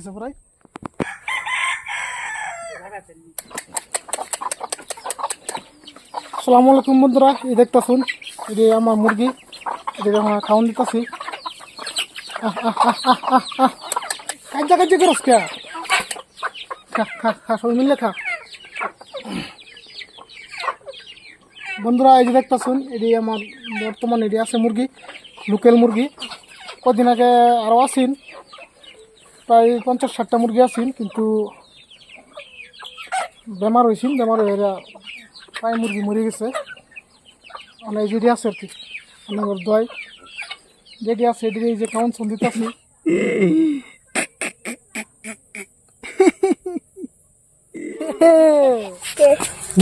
গেছে প্রায় সালাম আলাইকুম বন্ধুরা, এই দেখতেছুন যে আমার মুরগি এদিকে আমার খাওয়ান দিতেছি। কাজা কাজা করস কে? খা খা খা, সবাই মিলে খা। বন্ধুরা, এই যে দেখতেছুন এটি আমার বর্তমান এটি আছে মুরগি, লোকাল মুরগি। কদিন আগে আরও আসিন প্রায় পঞ্চাশ ষাটটা মুরগি আসিন কিন্তু বেমার হয়েছেন বেমার হয়ে প্রায় মুরগি মরে গেছে। মানে যেটি আছে আর কি, আমার দোয়াই যেটি আছে এদিকে এই যে কেমন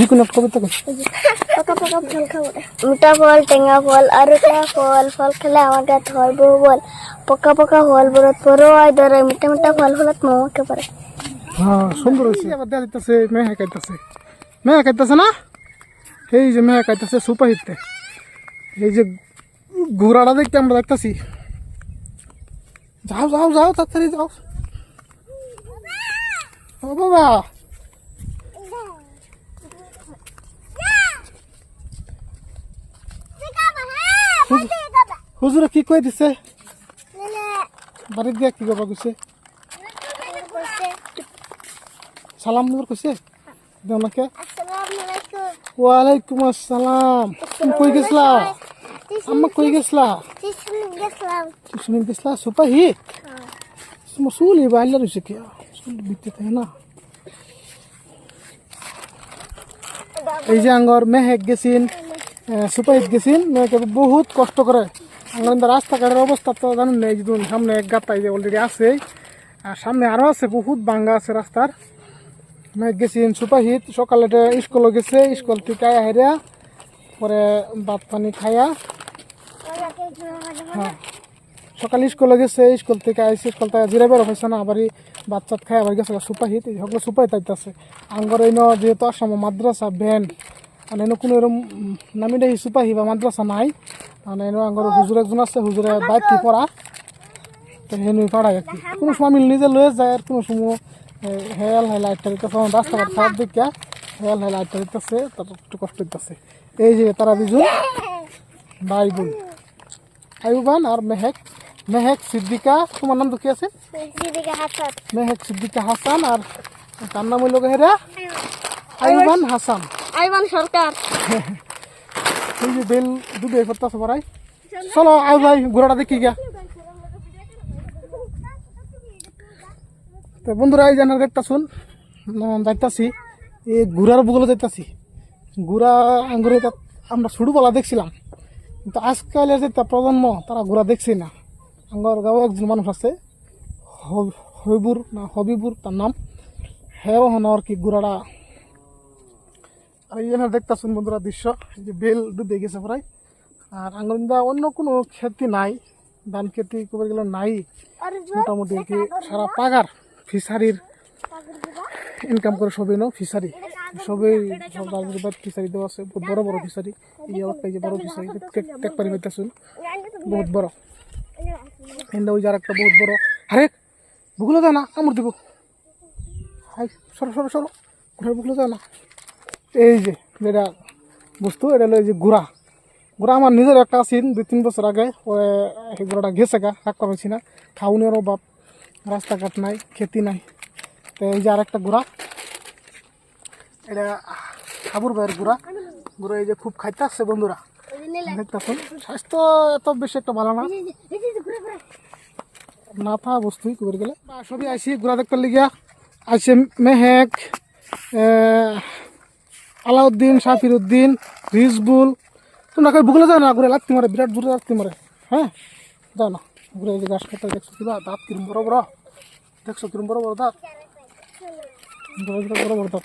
সন্দিত আপনি যিকোনো কবিতা কই। পকা পকা ফল খাব মিঠা ফল টেঙা ফল আর একটা ফল ফল খেলে আমার গাত হয় বহু বল পকা পকা ফল বরত পরো আয় ধরে মিঠা মিঠা ফল ফলত মমকে পারে হ্যাঁ সুন্দর হয়েছে আবার দেওয়া দিতেছে মেহা খাইতেছে মেহা খাইতেছে না এই যে মেহা খাইতেছে সুপাহিতে এই যে ঘোড়াটা দেখতে আমরা দেখতেছি যাও যাও যাও তাড়াতাড়ি যাও ও বাবা হুজুরে কি কই দিছে? বাড়ি দিয়া কি করবা কইছে? সালাম নগর কইছে? দে আমাকে ওয়ালাইকুম আসসালাম। তুমি কই গেছলা? আম্মা কই গেছলা? শুনে গেছলা? সুপাহি? তোমার চুল এবার আল্লাহ রয়েছে কি? চুল বিতে থাকে না। এই যে আঙ্গর মেহেক গেছিন। সুপাহিত গেছিন মেহেকে বহুত কষ্ট করে। কিন্তু রাস্তাঘাটের অবস্থা তো জানেন না, এই যে সামনে এক গাতা এই যে অলরেডি আছে আর সামনে আরও আছে, বহুত বাঙ্গা আছে রাস্তার। মেঘ গেছিন সুপাহিত সকালে স্কুলে গেছে স্কুল থেকে আয়া হেরিয়া পরে ভাত পানি খাইয়া হ্যাঁ। সকালে স্কুলে গেছে স্কুল থেকে আইসি স্কুল থেকে জিরা বেরো হয়েছে না, আবার চাত খাই আবার গেছে সুপাহিত সকলে সুপাহিত আইতেছে। আঙ্গর এই যেহেতু আসাম মাদ্রাসা ভ্যান মানে এনে কোনো এরকম উম, নামি দেখি সুপাহি বা মাদ্রাসা নাই। মানে এনে আঙ্গর হুজুর একজন আছে হুজুরে বাইক কি পড়া তো হেনুই পাড়াই আর কি কোনো সময় আমি নিজে লয়ে যায় আর কোনো সময় এ, হেয়াল হেল লাইটটা দিতেছে আমার রাস্তাঘাট খারাপ দিকে হেয়াল হেল লাইটটা দিতেছে তারপর একটু কষ্ট দিতেছে এই যে তারা দুজন ভাই বোন আয়ুবান আর মেহেক মেহেক সিদ্দিকা তোমার নাম তো কি আছে? মেহেক সিদ্দিকা হাসান আর তার নাম হইল হেরা আয়ুবান হাসান আইমান সরকার। এই যে বেল দুধে করতেছে পড়াই। চলো, আয় ভাই, ঘোড়াটা দেখি গা তো বন্ধুরা, এই জানার শুন। যাইতাছি। এই ঘোড়ার বুগলে যাইতাছি। ঘোড়া আঙ্গুরে আমরা ছোটবেলা দেখছিলাম। কিন্তু আজকালের যে প্রজন্ম, তারা ঘোড়া দেখছি না। আঙ্গর গাঁও একজন মানুষ আছে, হব- হবিবুর না হবিবুর তার নাম। হ্যাঁ হন আর কি ঘোড়াটা আর এই দেখতেছেন বন্ধুরা দৃশ্য এই যে বেল ডুবে গেছে প্রায়। আর আঙ্গরিন্দা অন্য কোনো ক্ষতি নাই ধান ক্ষতি করে গেলে নাই। মোটামুটি কি সারা পাগার ফিশারির ইনকাম করে সবই নো? ফিশারি। সবই সব রাজনীতি ফিশারি দেওয়া আছে বহুত বড় বড় ফিশারি। এই যে বড় ফিশারি টেক পারি পাইতেছেন বহুত বড়। এন্ডা ওই যার একটা বহুত বড়। আরে বুগুলো যায় না কামড় দিব। হাই সরো সরো সরো। ঘুরে বুগুলো যায় না? এই যে যেটা বস্তু, এটা হলো এই যে গুড়া। গুড়া আমার নিজের একটা আছেন, দুই, তিন বছর আগে এই গুড়াটা গেছে গা রাখতে পারছি না। খাউনের অভাব, রাস্তাঘাট নাই, খেতি নাই। তো এই যে আরেকটা গুড়া, এটা হাবুর ভাইয়ের গুড়া। গুড়া এই যে খুব খাইতে আসছে বন্ধুরা। দেখতেছেন? স্বাস্থ্য এত বেশি একটা ভালো না। না বস্তুই করে গেলে? সবই আইসি ঘোরা দেখতে লিগিয়া, আইসে মেহেক আলাউদ্দিন সাফির উদ্দিন রিজবুল তোমরা বুকলে যাও না, ঘুরে লাগতে মারে, বিরাট দূরে লাগতে মারে। হ্যাঁ? যাও না, ঘুরে এই যে গাছ পাতা দেখছ কিবা দাঁত কিরম বড় বড়। দেখছ কিরম বড় বড় দাঁত? বড় বড় দাঁত।